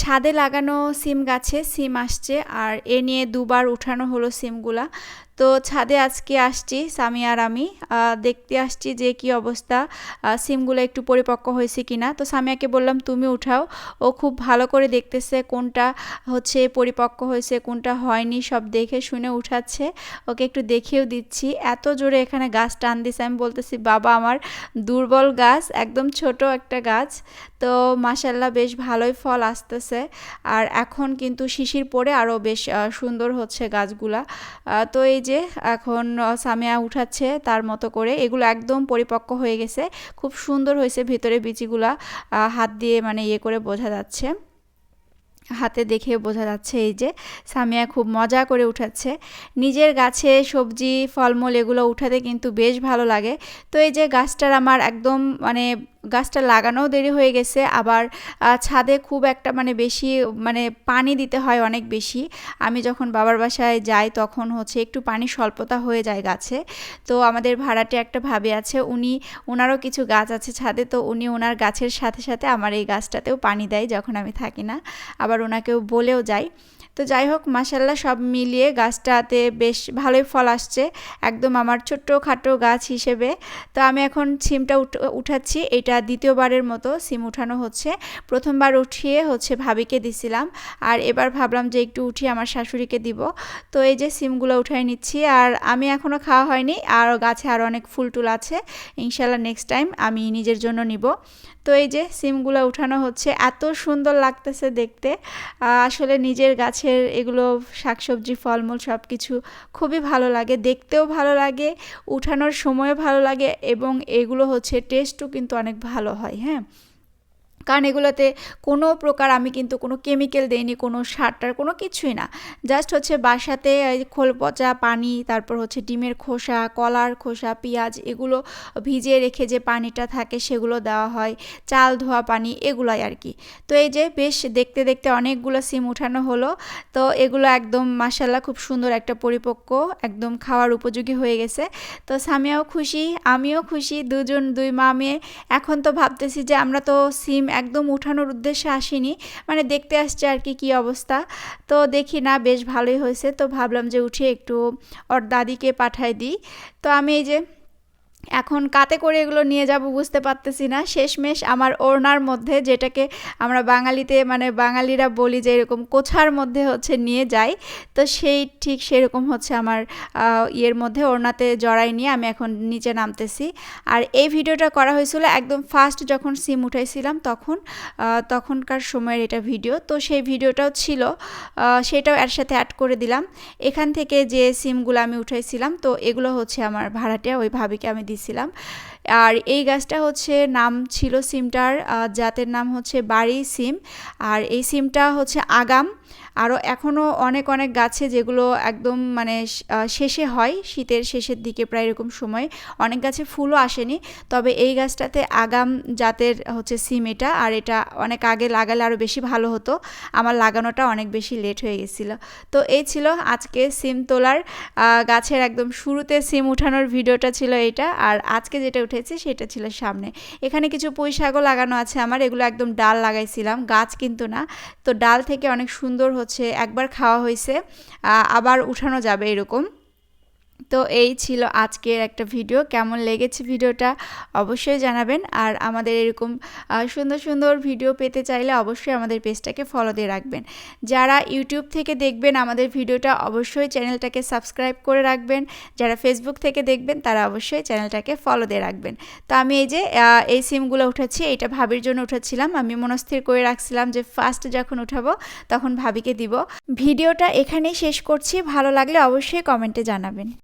ছাদে লাগানো সিম গাছে সিম আসছে। আর এ নিয়ে দুবার উঠানো হলো সিমগুলা। তো ছাদে আজকে আসছি সামি আর আমি। দেখতে আসছি যে কি অবস্থা। সিমগুলো একটু পরিপক্ক হয়েছে কি না তো সামিয়াকে বললাম, তুমি উঠাও। ও খুব ভালো করে দেখতেছে কোনটা হচ্ছে পরিপক্ক হয়েছে, কোনটা হয়নি, সব দেখে শুনে উঠাচ্ছে। ওকে একটু দেখেও দিচ্ছি। এত জোরে এখানে গাছ টান দিছে। আমি বলতেছি, বাবা, আমার দুর্বল গাছ, একদম ছোট একটা গাছ। তো মাসাল্লাহ বেশ ভালোই ফল আসতেছে। আর এখন কিন্তু শিশির পরে আরও বেশ সুন্দর হচ্ছে গাছগুলা। তো এই যে এখন সামিয়া উঠাচ্ছে তার মতো করে। এগুলো একদম পরিপক্ক হয়ে গেছে। খুব সুন্দর হয়েছে ভিতরে বিচিগুলা হাত দিয়ে মানে ইয়ে করে বোঝা যাচ্ছে। হাতে দেখে বোঝা যাচ্ছে এই যে সামিয়া খুব মজা করে উঠাচ্ছে। নিজের গাছে সবজি, ফলমূল এগুলো উঠাতে কিন্তু বেশ ভালো লাগে। তো এই যে গাছটার আমার একদম মানে গাছটা লাগানোও দেরি হয়ে গেছে। আবার ছাদে খুব একটা মানে বেশি মানে পানি দিতে হয় অনেক বেশি। আমি যখন বাবার বাসায় যাই তখন হচ্ছে একটু পানি স্বল্পতা হয়ে যায় গাছে। তো আমাদের ভাড়াটে একটা ভাবে আছে, উনি ওনারও কিছু গাছ আছে ছাদে, তো উনি ওনার গাছের সাথে সাথে আমার এই গাছটাতেও পানি দেয় যখন আমি থাকি না। আবার ওনাকেও বলেও যাই। তো যাই হোক মাসাল্লাহ সব মিলিয়ে গাছটাতে বেশ ভালোই ফল আসছে, একদম আমার ছোট্ট খাটো গাছ হিসেবে। তো আমি এখন সিমটা উঠাচ্ছি, এটা দ্বিতীয়বারের মতো সিম উঠানো হচ্ছে। প্রথমবার উঠিয়ে হচ্ছে ভাবিকে দিছিলাম, আর এবার ভাবলাম যে একটু উঠিয়ে আমার শাশুড়িকে দিব। তো এই যে সিমগুলো উঠাই নিচ্ছি, আর আমি এখনও খাওয়া হয়নি, আর গাছে আরও অনেক ফুল টুল আছে ইনশাল্লাহ নেক্সট টাইম আমি নিজের জন্য নিব। তো এই যে সিমগুলো উঠানো হচ্ছে, এত সুন্দর লাগতেছে দেখতে। আসলে নিজের গাছের এগুলো শাকসবজি, ফলমূল সব কিছু খুবই ভালো লাগে, দেখতেও ভালো লাগে, উঠানোর সময়ও ভালো লাগে এবং এগুলো হচ্ছে টেস্টও কিন্তু অনেক ভালো হয় হ্যাঁ? কারণ এগুলোতে কোনো প্রকার আমি কিন্তু কোনো কেমিক্যাল দেইনি, কোনো সারটার কোনো কিছুই না। জাস্ট হচ্ছে বাসাতে খোল পচা পানি, তারপর হচ্ছে ডিমের খোসা, কলার খোসা, পেঁয়াজ এগুলো ভিজিয়ে রেখে যে পানিটা থাকে সেগুলো দেওয়া হয়, চাল ধোয়া পানি এগুলোই আর কি। তো এই যে বেশ দেখতে দেখতে অনেকগুলো সিম উঠানো হলো, তো এগুলো একদম মাসাল্লাহ খুব সুন্দর একটা পরিপক্ক, একদম খাওয়ার উপযোগী হয়ে গেছে। তো সামিয়াও খুশি, আমিও খুশি, দুজন দুই মা মেয়ে। এখন তো ভাবতেছি যে আমরা তো সিম একদম উঠানোর উদ্দেশ্যে আসিনি। মানে দেখতে আসছে আর কি, কী অবস্থা। তো দেখি, না, বেশ ভালোই হয়েছে। তো ভাবলাম যে উঠে একটু ওর দাদিকে পাঠাই দিই। তো আমি এই যে এখন কাতে করে এগুলো নিয়ে যাব বুঝতে পারতেছি না। শেষমেশ আমার ওড়নার মধ্যে যেটাকে আমরা বাঙালিতে মানে বাঙালিরা বলি যে এরকম কোছার মধ্যে হচ্ছে নিয়ে যাই, তো সেই ঠিক সেরকম হচ্ছে আমার ইয়ের মধ্যে ওড়নাতে জড়াই নিয়ে আমি এখন নিচে নামতেছি। আর এই ভিডিওটা করা হয়েছিল একদম ফার্স্ট যখন সিম উঠাইছিলাম তখন তখনকার সময়ের এটা ভিডিও। তো সেই ভিডিওটাও ছিল সেটাও এর সাথে অ্যাড করে দিলাম। এখান থেকে যে সিমগুলো আমি উঠাইছিলাম, তো এগুলো হচ্ছে আমার ভাড়াটে ওই ভাবিকে আমি দিছিলাম। আর এই গাছটা হচ্ছে নাম ছিল সিমটার জাতের নাম হচ্ছে বাড়ি সিম। আর এই সিমটা হচ্ছে আগাম। আরও এখনও অনেক অনেক গাছে যেগুলো একদম মানে শেষে হয়, শীতের শেষের দিকে প্রায় এরকম সময় অনেক গাছে ফুলও আসেনি। তবে এই গাছটাতে আগাম জাতের হচ্ছে সিম এটা, আর এটা অনেক আগে লাগালে আরও বেশি ভালো হতো। আমার লাগানোটা অনেক বেশি লেট হয়ে গেছিল। তো এই ছিল আজকে সিম তোলার গাছের একদম শুরুতে সিম উঠানোর ভিডিওটা ছিল এটা আর আজকে যেটা উঠেছে সেটা ছিল সামনে। এখানে কিছু পুঁই শাকও লাগানো আছে আমার, এগুলো একদম ডাল লাগাইছিলাম, গাছ কিন্তু না। তো ডাল থেকে অনেক সুন্দর হচ্ছে একবার খাওয়া হয়েছে আবার উঠানো যাবে এরকম। তো এই ছিল আজকের একটা ভিডিও কেমন লেগেছে ভিডিওটা অবশ্যই জানাবেন। আর আমাদের এরকম সুন্দর সুন্দর ভিডিও পেতে চাইলে অবশ্যই আমাদের পেজটাকে ফলো দিয়ে রাখবেন। যারা ইউটিউব থেকে দেখবেন, আমাদের ভিডিওটা অবশ্যই চ্যানেলটাকে সাবস্ক্রাইব করে রাখবেন। যারা ফেসবুক থেকে দেখবেন, তারা অবশ্যই চ্যানেলটাকে ফলো দিয়ে রাখবেন। তো আমি এই যে এই সিমগুলো উঠাচ্ছি এটা ভাবির জন্য উঠাচ্ছিলাম। আমি মনস্থির করে রাখছিলাম যে ফার্স্ট যখন উঠাবো, তখন ভাবিকে দিব। ভিডিওটা এখানেই শেষ করছি। ভালো লাগলে অবশ্যই কমেন্টে জানাবেন।